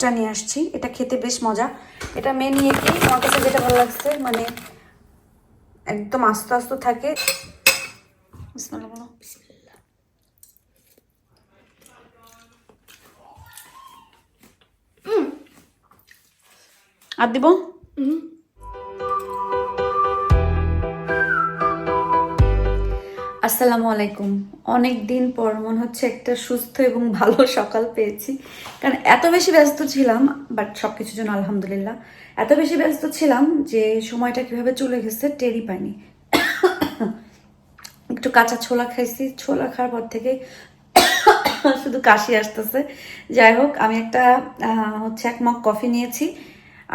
ওটসটা নিয়ে আসছি। এটা খেতে বেশ মজা। এটা মেন নিয়ে কি? আমার কাছে যেটা ভালো লাগছে মানে একদম আস্তে আস্তে থাকে। আর দিব? আসসালামু আলাইকুম। অনেক দিন পর মনে হচ্ছে একটা সুস্থ এবং ভালো সকাল পেয়েছি। কারণ এত বেশি ব্যস্ত ছিলাম, বাট সব কিছুর জন্য আলহামদুলিল্লাহ। এত বেশি ব্যস্ত ছিলাম যে সময়টা কীভাবে চলে গেছে টেরি পাইনি। একটু কাঁচা ছোলা খাইছি। ছোলা খাওয়ার পর থেকে শুধু কাশি আসতেছে। যাই হোক, আমি একটা হচ্ছে এক মগ কফি নিয়েছি।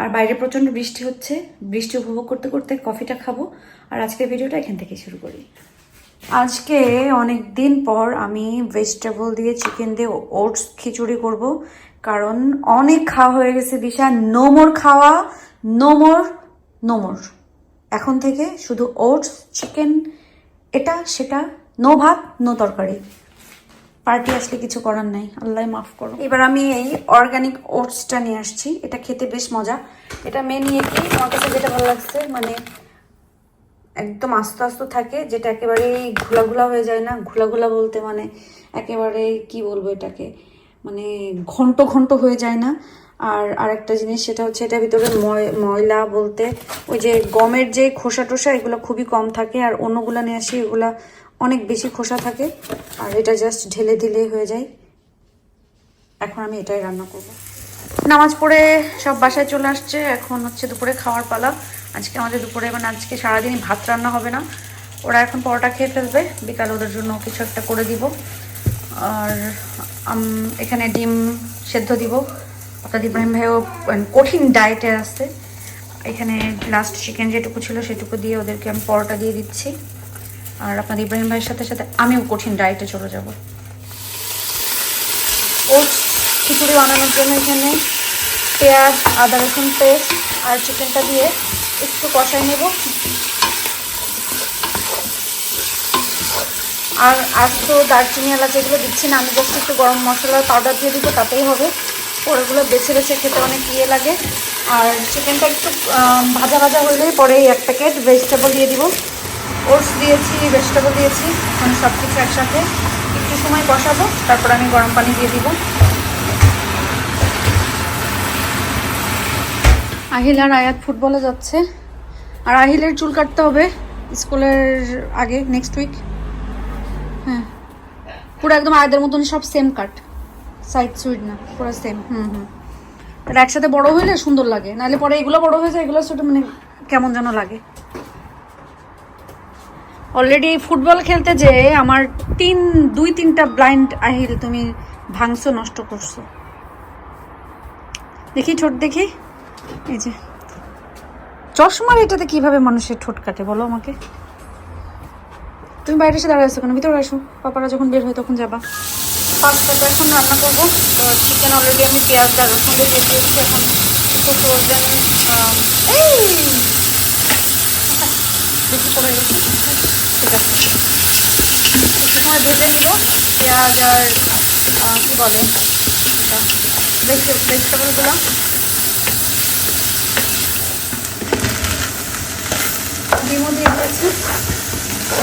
আর বাইরে প্রচণ্ড বৃষ্টি হচ্ছে। বৃষ্টি উপভোগ করতে করতে কফিটা খাব। আর আজকের ভিডিওটা এখান থেকে শুরু করি। আজকে অনেক দিন পর আমি ভেজিটেবল দিয়ে চিকেন দিয়ে ওটস খিচুড়ি করব, কারণ অনেক খাওয়া হয়ে গেছে দিশা। নো মোর খাওয়া নো মোর নো মোর এখন থেকে শুধু ওটস চিকেন এটা, সেটা নো ভাত নো তরকারি। পার্টি আসলে কিছু করার নাই, আল্লাহ মাফ করো। এবার আমি এই অর্গানিক ওটসটা নিয়ে আসছি, এটা খেতে বেশ মজা। এটা মেন নিয়ে কি? আমার কাছে যেটা ভালো লাগছে মানে একদম আস্তে আস্তে থাকে, যেটা একেবারে ঘোলা ঘোলা হয়ে যায় না? ঘোলা ঘোলা বলতে মানে একেবারে কি বলব এটাকে? মানে ঘন্ট ঘন্ট হয়ে যায় না? আর আরেকটা জিনিস সেটা হচ্ছে এটার ভিতরে ময়- ময়লা বলতে ওই যে গমের যে খোসা টোসা, এগুলো খুবই কম থাকে, আর অন্যগুলো নিয়ে আসি, এগুলা অনেক বেশি খোসা থাকে, আর এটা জাস্ট ঢেলে দিলেই হয়ে যায়। এখন আমি এটাই রান্না করব। নামাজ পড়ে সব বাসায় চলে আসছে। এখন হচ্ছে দুপুরে খাওয়ার পালা। আজকে আমাদের দুপুরে মানে আজকে সারাদিনই ভাত রান্না হবে না। ওরা এখন পরোটা খেয়ে ফেলবে। বিকাল ওদের জন্য কিছু একটা করে দিব। আর এখানে ডিম সেদ্ধ দিব। অর্থাৎ ইব্রাহিম ভাইও মানে কঠিন ডায়েটে আছে। এখানে লাস্ট চিকেন যেটুকু ছিল সেটুকু দিয়ে ওদেরকে আমি পরোটা দিয়ে দিচ্ছি। আর আপনার ইব্রাহিম ভাইয়ের সাথে সাথে আমিও কঠিন ডায়েটে চলে যাব। ওটস খিচুড়ি বানানোর জন্য এখানে পেঁয়াজ, আদা রসুন পেস্ট আর চিকেনটা দিয়ে একটু কষাই নেব। আর আজ তো দারচিনি এলাচ এগুলো দিচ্ছি না, আমি জাস্ট একটু গরম মশলার পাউডার দিয়ে দিব, তাতেই হবে। পরেগুলো বেছে বেছে খেতে অনেক ইয়ে লাগে। আর চিকেনটা একটু ভাজা ভাজা হলেই পরে এক প্যাকেট ভেজিটেবল দিয়ে দিব। ওটস দিয়েছি ভেজিটেবল দিয়েছি মানে সব কিছু একসাথে। একটু সময় বসাবো তারপর আমি গরম পানি দিয়ে দিব। আহিল আর আয়াত ফুটবলে যাচ্ছে। আর আহিলের চুল কাটতে হবে স্কুলের আগে নেক্সট উইক হ্যাঁ। পুরো একদম আয়াদের মতন সব সেম কাট সাইড সুইড না, পুরো সেম হুম হুম। আর একসাথে বড় হইলে সুন্দর লাগে, নাহলে পরে এগুলো বড় হয়ে যায়, এগুলো ছোট মানে কেমন যেন লাগে। অলরেডি ফুটবল খেলতে যে আমার তিন, দুই, তিনটা ব্লাইন্ড আহিল তুমি ভাঙছো, নষ্ট করছ। দেখি, ছোট দেখি। এই যে। চশমার এটাতে কীভাবে মানুষের ঠোঁট কাটে, বলো আমাকে? তুমি বাইরে এসে দাঁড়ায় আছো কেন? ভিতরে আসো। পাপারা যখন বের হয় তখন যাবা। পাস্তাটা এখন রান্না করব। তো চিকেন অলরেডি আমি পেঁয়াজ আর রসুন দিয়ে দিয়ে দিয়েছি এখন। একটু এই! বেশি পড়ে ঠিক সময় ভেজে নিব। পেঁয়াজ আর কি বলে? ভেজিটেবলগুলো ডিমও দিয়ে দিয়েছি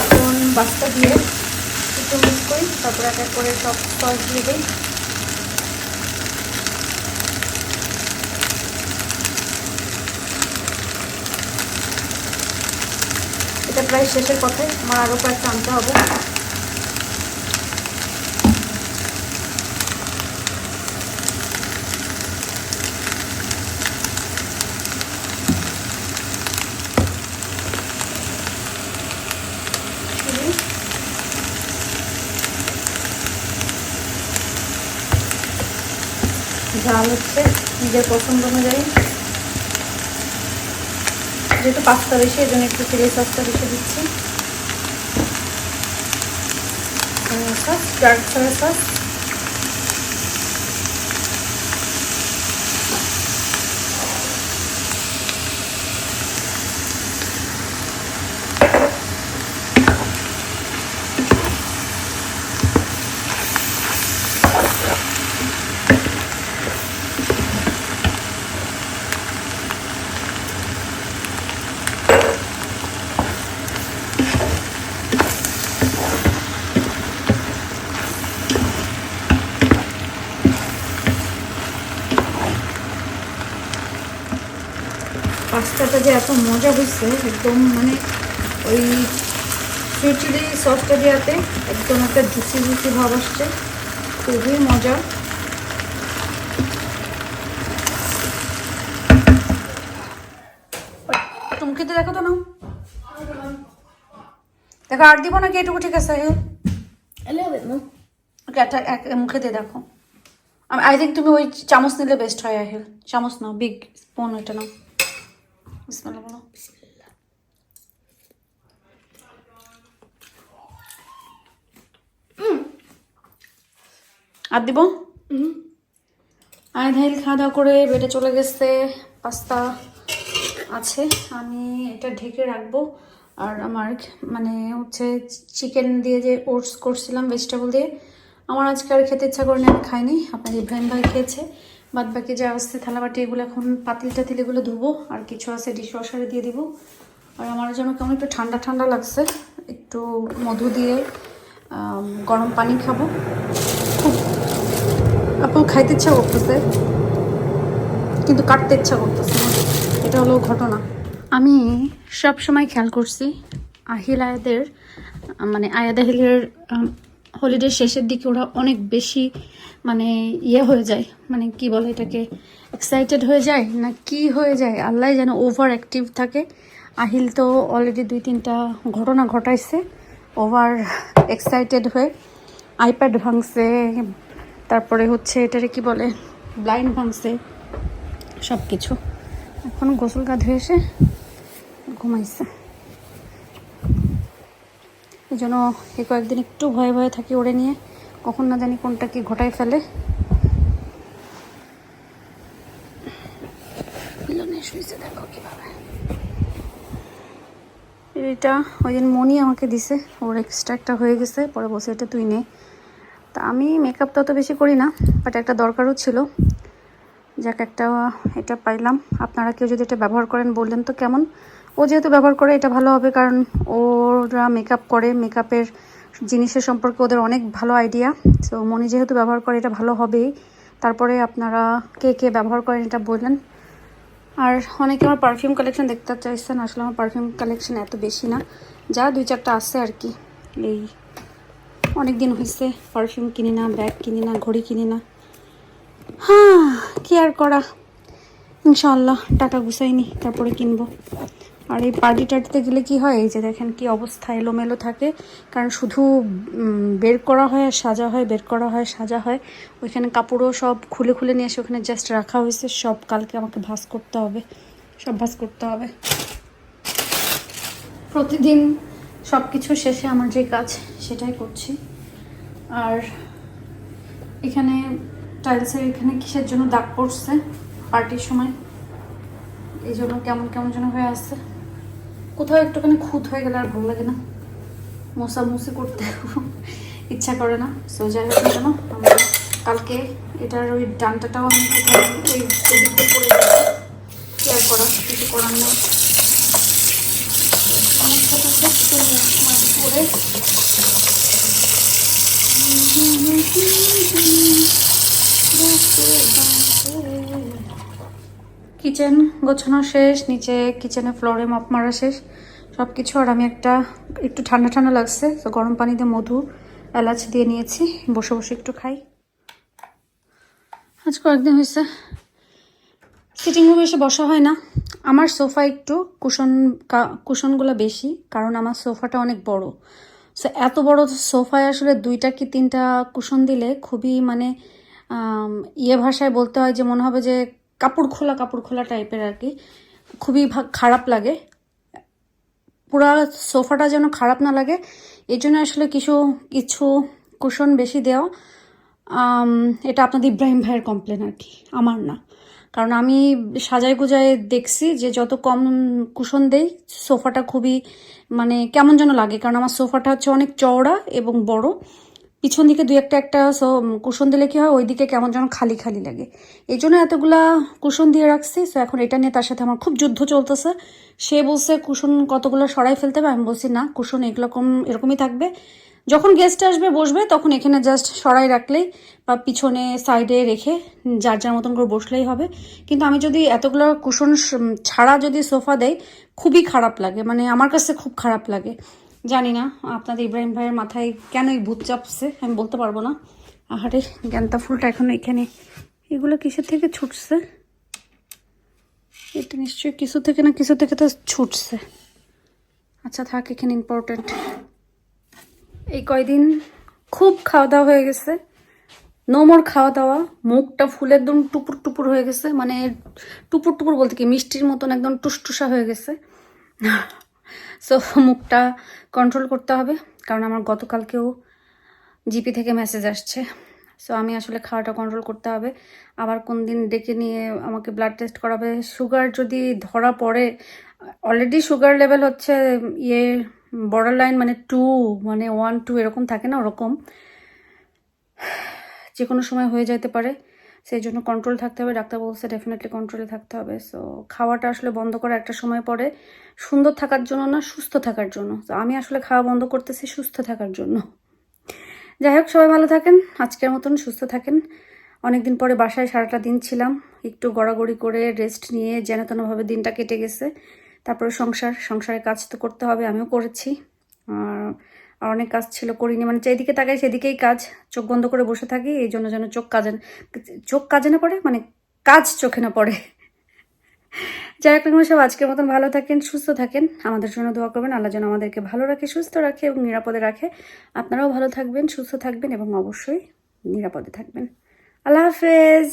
এখন বাস্তা দিয়ে একটু মিক্স করি, তারপরে এক এক করে সব সস দিয়ে দিই। এটা প্রায় শেষের পথে, আমার আরও কয়েকটা আনতে হবে। ঝাল হচ্ছে, নিজের পছন্দ অনুযায়ী। যেহেতু পাস্তা বেশি এই জন্য একটু চিলি সসটা বেশি দিচ্ছি। Sauce dark soya sauce. পাস্তাটা যে এত মজা হয়েছে, একদম মানে ওই সুইট চিলি সসটা দেওয়াতে একদম একটা জুসি জুসি ভাব আসছে, খুবই মজা। টুমকিতে দেখো তো না দেখো, আর দিব নাকি এটুকু? ঠিক আছে. ওকে, একটা, এক মুখে দিয়ে দেখো। আই থিঙ্ক তুমি ওই চামচ নিলে বেস্ট হয়, আহিল। চামচ নাও বিগ স্পুন ওইটা নাও। বিসমিল্লাহ বলো আর দিব? আয় ধাইল খাওয়া দাওয়া করে বেডে চলে গেছে পাস্তা আছে আমি এটা ঢেকে রাখব। আর আমার মানে হচ্ছে চিকেন দিয়ে যে ওটস করছিলাম ভেজিটেবল দিয়ে আমার আজকে আর খেতে ইচ্ছা করেনি আমি খাইনি। আপনার ইব্রাহিম ভাই খেয়েছে। বাদ বাকি যা আসছে থালাবাটি এগুলো এখন পাতিল টাতিল এগুলো ধুবো, আর কিছু আছে ডিশ ওয়াশারে দিয়ে দিব। আর আমার যেন কেমন একটু ঠান্ডা ঠান্ডা লাগছে, একটু মধু দিয়ে গরম পানি খাব। খুব আপনার খাইতে ইচ্ছা করতেছে, কিন্তু কাটতে ইচ্ছা করতেছে এটা হলো ঘটনা। আমি সব সময় খেয়াল করছি, আহিল আয়াদের মানে আয়াদ আহিলের হলিডে শেষের দিকে ওরা অনেক বেশি মানে ইয়ে হয়ে যায় মানে কি বলে এটাকে এক্সাইটেড হয়ে যায় না কি হয়ে যায়? আল্লাহ যেন ওভার অ্যাক্টিভ থাকে। আহিল তো অলরেডি দুই তিনটা ঘটনা ঘটাইছে ওভার এক্সাইটেড হয়ে। আইপ্যাড ভাঙছে, তারপরে হচ্ছে এটারে কি বলে ব্লাইন্ড ভাঙছে সব কিছু এখন গোসল গা ধুয়ে এসে ঘুমাইছে। এই জন্য এই কয়েকদিন একটু ভয়ে ভয়ে থাকি ওড়ে নিয়ে। কখন না জানি কোনটা কি ঘটাই ফেলে। পিলনে দেখো কীভাবে। এটা ওই দিন মনি আমাকে দিছে ওর এক্সট্রা একটা হয়ে গেছে পরে বসে এটা তুই নে। তা আমি মেকআপ তত বেশি করি না বাট একটা দরকারও ছিল। যাক একটা এটা পাইলাম। আপনারা কেউ যদি এটা ব্যবহার করেন বললেন তো কেমন? ও যেহেতু ব্যবহার করে এটা ভালো হবে কারণ ওরা মেকআপ করে মেকআপের জিনিসের সম্পর্কে ওদের অনেক ভালো আইডিয়া তো মনি যেহেতু ব্যবহার করে, এটা ভালো হবেই। তারপরে আপনারা কে কে ব্যবহার করেন এটা বললেন। আর অনেকে আমার পারফিউম কালেকশন দেখতে চাইছেন, আসলে আমার পারফিউম কালেকশন এত বেশি না। যা দুই চারটা আছে আর কি। এই অনেক দিন হয়েছে পারফিউম কিনি না ব্যাগ কিনি না, ঘড়ি কিনি না। হ্যাঁ কি আর করা? ইনশাল্লাহ টাকা গুছাইনি, তারপরে কিনবো। আর এই পার্টি টার্টিতে গেলে কি হয়? এই যে দেখেন কি অবস্থা এলোমেলো থাকে। কারণ শুধু বের করা হয় আর সাজা হয়, বের করা হয়, সাজা হয়। ওইখানে কাপড়ও সব খুলে খুলে নিয়ে এসে ওখানে জাস্ট রাখা হয়েছে। সব কালকে আমাকে ভাস করতে হবে। সব ভাস করতে হবে। প্রতিদিন সব কিছু শেষে আমার যে কাজ, সেটাই করছি। আর এখানে টাইলসের এখানে কিসের জন্য দাগ পড়ছে? পার্টির সময়। এই জন্য কেমন কেমন যেন হয়ে আসছে। কোথাও একটুখানি খুঁত হয়ে গেলে আর ভালো লাগে না মোছামুছি করতে ইচ্ছা করে না সো যাই হোক কেন কালকে এটার ওই ডানটাটাও আমি কোথাও আর করা কিছু করার মাটি করে কিচেন গোছানো শেষ, নিচে কিচেনে ফ্লোরে মপ মারা শেষ। সব কিছু আর আমি একটা, একটু ঠান্ডা ঠান্ডা লাগছে, তো গরম পানিতে মধু, এলাচ দিয়ে নিয়েছি, বসে বসে একটু খাই। আজ কয়েকদিন হয়েছে। সিটিং রুমে এসে বসা হয় না। আমার সোফা একটু কুশন কুশনগুলো বেশি, কারণ আমার সোফাটা অনেক বড়। সো এত বড় সোফায় আসলে দুইটা কি তিনটা কুশন দিলে খুবই মানে ইয়ে ভাষায় বলতে হয় যে মনে হবে যে কাপড় খোলা কাপড় খোলা টাইপের আর কি খুবই খারাপ লাগে। পুরা সোফাটা যেন খারাপ না লাগে, এই জন্য আসলে কিছু কিছু কুশন বেশি দেওয়া। এটা আপনাদের ইব্রাহিম ভাইয়ের কমপ্লেন আর কি আমার না। কারণ আমি সাজায় গুজায় দেখছি যে যত কম কুশন দেই, সোফাটা খুবই মানে কেমন যেন লাগে। কারণ আমার সোফাটা হচ্ছে অনেক চওড়া এবং বড়। পিছন দিকে দুই একটা একটা সো- কুশন দিলে কি হয়, ওইদিকে কেমন যেন খালি খালি লাগে। এই জন্য এতগুলা কুশন দিয়ে রাখছি, সো এখন এটা নিয়ে তার সাথে আমার খুব যুদ্ধ চলতেছে। সে বলছে, কুশন কতগুলো সরাই ফেলতে হবে? আমি বলছি, না, কুশন এরকম এরকমই থাকবে। যখন গেস্ট আসবে, বসবে, তখন এখানে জাস্ট সরাই রাখলেই বা পিছনে সাইডে রেখে যার যার মতন করে বসলেই হবে। কিন্তু আমি যদি এতগুলো কুশন ছাড়া যদি সোফা দেয় খুবই খারাপ লাগে। মানে আমার কাছে খুব খারাপ লাগে। জানি না, আপনাদের ইব্রাহিম ভাইয়ের মাথায় কেন এই ভূত চাপছে, আমি বলতে পারব না। আহারে গ্যান্তা ফুলটা এখন এখানে। এগুলো কিসের থেকে ছুটছে? এটা নিশ্চয়ই কিছু থেকে না কিছু থেকে তো ছুটছে। আচ্ছা থাক, এখানে ইম্পর্টেন্ট এই কয়দিন খুব খাওয়া দাওয়া হয়ে গেছে। নোমর খাওয়া দাওয়া মুখটা ফুলে একদম টুপুর টুপুর হয়ে গেছে। মানে টুপুর টুপুর বলতে কি, মিষ্টির মতন একদম টুসটুসা হয়ে গেছে। সো মুখটা কন্ট্রোল করতে হবে, কারণ আমার গতকালকেও জিপি থেকে মেসেজ আসছে। সো আমি আসলে খাওয়াটা কন্ট্রোল করতে হবে। আবার কোন দিন ডেকে নিয়ে আমাকে ব্লাড টেস্ট করাবে। সুগার যদি ধরা পড়ে অলরেডি সুগার লেভেল হচ্ছে ইয়ে বর্ডার লাইন মানে টু মানে ওয়ান টু এরকম থাকে না ওরকম। যে কোনো সময় হয়ে যেতে পারে। সেই জন্য কন্ট্রোল থাকতে হবে। ডাক্তার বলছে ডেফিনেটলি কন্ট্রোলে থাকতে হবে। সো খাওয়াটা আসলে বন্ধ করা একটা সময় পরে। সুন্দর থাকার জন্য না, সুস্থ থাকার জন্য। তো আমি আসলে খাওয়া বন্ধ করতেছি সুস্থ থাকার জন্য। যাই হোক, সবাই ভালো থাকেন, আজকের মতন সুস্থ থাকেন। অনেকদিন পরে বাসায় সারাটা দিন ছিলাম। একটু গড়াগড়ি করে রেস্ট নিয়ে যেন তেনভাবে দিনটা কেটে গেছে। তারপরে সংসার সংসারের কাজ তো করতে হবে, আমিও করেছি। আর আর অনেক কাজ ছিল করিনি। মানে যেদিকে তাকাই সেদিকেই কাজ, চোখ বন্ধ করে বসে থাকি, এই জন্য যেন চোখ কাজে চোখ কাজে না পড়ে মানে কাজ চোখে না পড়ে। যাই হোক সব আজকের মতন ভালো থাকেন, সুস্থ থাকেন। আমাদের জন্য দোয়া করবেন, আল্লাহ যেন আমাদেরকে ভালো রাখে, সুস্থ রাখে এবং নিরাপদে রাখে। আপনারাও ভালো থাকবেন, সুস্থ থাকবেন এবং অবশ্যই নিরাপদে থাকবেন। আল্লাহ হাফেজ।